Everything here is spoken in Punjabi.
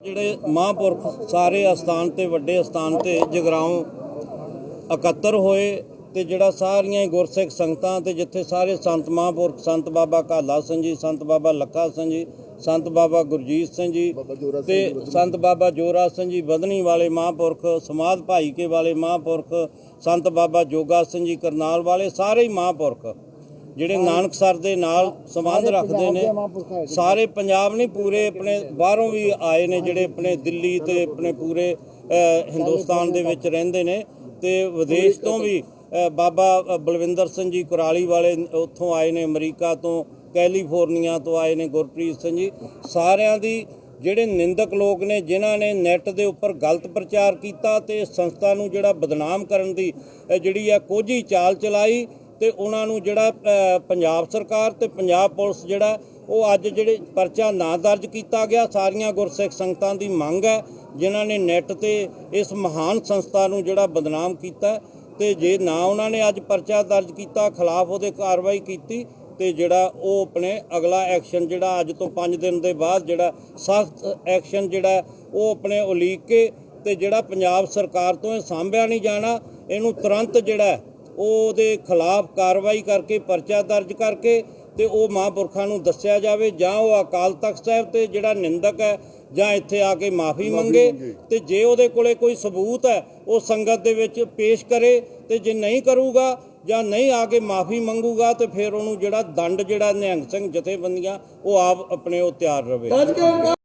ਜਿਹੜੇ ਮਹਾਂਪੁਰਖ ਸਾਰੇ ਅਸਥਾਨ ਤੇ ਵੱਡੇ ਅਸਥਾਨ ਤੇ ਜਗਰਾਉਂ ਇਕੱਤਰ ਹੋਏ ਤੇ ਜਿਹੜਾ ਸਾਰੀਆਂ ਹੀ ਗੁਰਸਿੱਖ ਸੰਗਤਾਂ ਤੇ ਜਿੱਥੇ ਸਾਰੇ ਸੰਤ ਮਹਾਂਪੁਰਖ ਸੰਤ ਬਾਬਾ ਕਾਲਾ ਸਿੰਘ ਜੀ ਸੰਤ ਬਾਬਾ ਲੱਖਾ ਸਿੰਘ ਜੀ ਸੰਤ ਬਾਬਾ ਗੁਰਜੀਤ ਸਿੰਘ ਜੀ ਤੇ ਸੰਤ ਬਾਬਾ ਜੋਰਾ ਸਿੰਘ ਜੀ ਬਦਨੀ ਵਾਲੇ ਮਹਾਂਪੁਰਖ ਸਮਾਧ ਭਾਈ ਕੇ ਵਾਲੇ ਮਹਾਂਪੁਰਖ ਸੰਤ ਬਾਬਾ ਜੋਗਾ ਸਿੰਘ ਜੀ ਕਰਨਾਲ ਵਾਲੇ ਸਾਰੇ ਹੀ ਮਹਾਂਪੁਰਖ ਜਿਹੜੇ ਨਾਨਕਸਰ ਦੇ ਨਾਲ ਸੰਬੰਧ ਰੱਖਦੇ ਨੇ ਸਾਰੇ ਪੰਜਾਬ ਨਹੀਂ ਪੂਰੇ ਆਪਣੇ ਬਾਹਰੋਂ ਵੀ ਆਏ ਨੇ ਜਿਹੜੇ ਆਪਣੇ ਦਿੱਲੀ ਤੇ ਆਪਣੇ ਪੂਰੇ ਹਿੰਦੁਸਤਾਨ ਦੇ ਵਿੱਚ ਰਹਿੰਦੇ ਨੇ ਤੇ ਵਿਦੇਸ਼ ਤੋਂ ਵੀ ਬਾਬਾ ਬਲਵਿੰਦਰ ਸਿੰਘ ਜੀ ਕੁਰਾਲੀ ਵਾਲੇ ਉੱਥੋਂ ਆਏ ਨੇ ਅਮਰੀਕਾ ਤੋਂ ਕੈਲੀਫੋਰਨੀਆ ਤੋਂ ਆਏ ਨੇ ਗੁਰਪ੍ਰੀਤ ਸਿੰਘ ਜੀ। ਸਾਰਿਆਂ ਦੀ ਜਿਹੜੇ ਨਿੰਦਕ ਲੋਕ ਨੇ ਜਿਨ੍ਹਾਂ ਨੇ ਨੈੱਟ ਦੇ ਉੱਪਰ ਗਲਤ ਪ੍ਰਚਾਰ ਕੀਤਾ ਤੇ ਸੰਸਥਾ ਨੂੰ ਜਿਹੜਾ ਬਦਨਾਮ ਕਰਨ ਦੀ ਜਿਹੜੀ ਆ ਕੋਝੀ ਚਾਲ ਚਲਾਈ ਤੇ ਉਹਨਾਂ ਨੂੰ ਜਿਹੜਾ ਪੰਜਾਬ ਸਰਕਾਰ ਤੇ ਪੰਜਾਬ ਪੁਲਿਸ ਜਿਹੜਾ, ਉਹ ਅੱਜ ਜਿਹੜੇ ਪਰਚਾ ਨਾ ਦਰਜ ਕੀਤਾ ਗਿਆ, ਸਾਰੀਆਂ ਗੁਰਸਿੱਖ ਸੰਗਤਾਂ ਦੀ ਮੰਗ ਹੈ, ਜਿਨ੍ਹਾਂ ਨੇ ਨੈੱਟ ਤੇ ਇਸ ਮਹਾਨ ਸੰਸਥਾ ਨੂੰ ਜਿਹੜਾ ਬਦਨਾਮ ਕੀਤਾ ਤੇ ਜੇ ਨਾ ਉਹਨਾਂ ਨੇ ਅੱਜ ਪਰਚਾ ਦਰਜ ਕੀਤਾ, ਖਿਲਾਫ ਉਹਦੇ ਕਾਰਵਾਈ ਕੀਤੀ, ਤੇ ਜਿਹੜਾ ਉਹ ਆਪਣੇ ਅਗਲਾ ਐਕਸ਼ਨ ਜਿਹੜਾ ਅੱਜ ਤੋਂ 5 ਦਿਨ ਦੇ ਬਾਅਦ ਜਿਹੜਾ ਸਖਤ ਐਕਸ਼ਨ ਜਿਹੜਾ ਉਹ ਆਪਣੇ ਉਲੀਕ ਕੇ ਤੇ ਜਿਹੜਾ ਪੰਜਾਬ ਸਰਕਾਰ ਤੋਂ ਇਹ ਸਾਂਭਿਆ ਨਹੀਂ ਜਾਣਾ, ਇਹਨੂੰ ਤੁਰੰਤ ਜਿਹੜਾ ਉਹਦੇ ਖਿਲਾਫ ਕਾਰਵਾਈ ਕਰਕੇ ਪਰਚਾ ਦਰਜ ਕਰਕੇ ਤੇ ਉਹ ਮਹਾਂਪੁਰਖਾਂ ਨੂੰ ਦੱਸਿਆ ਜਾਵੇ ਜਾਂ ਉਹ ਅਕਾਲ ਤਖਤ ਸਾਹਿਬ ਤੇ ਜਿਹੜਾ ਨਿੰਦਕ ਹੈ ਜਾਂ ਇੱਥੇ ਆ ਕੇ ਮਾਫੀ ਮੰਗੇ ਤੇ ਜੇ ਉਹਦੇ ਕੋਲੇ ਕੋਈ ਸਬੂਤ ਹੈ ਉਹ ਸੰਗਤ ਦੇ ਵਿੱਚ ਪੇਸ਼ ਕਰੇ ਤੇ ਜੇ ਨਹੀਂ ਕਰੂਗਾ ਜਾਂ ਨਹੀਂ ਆ ਕੇ ਮਾਫੀ ਮੰਗੂਗਾ ਤੇ ਫਿਰ ਉਹਨੂੰ ਜਿਹੜਾ ਦੰਡ ਜਿਹੜਾ ਨਿਹੰਗ ਸਿੰਘ ਜਥੇਬੰਦੀਆਂ ਉਹ ਆਪ ਆਪਣੇ ਉਹ ਤਿਆਰ ਰਵੇ।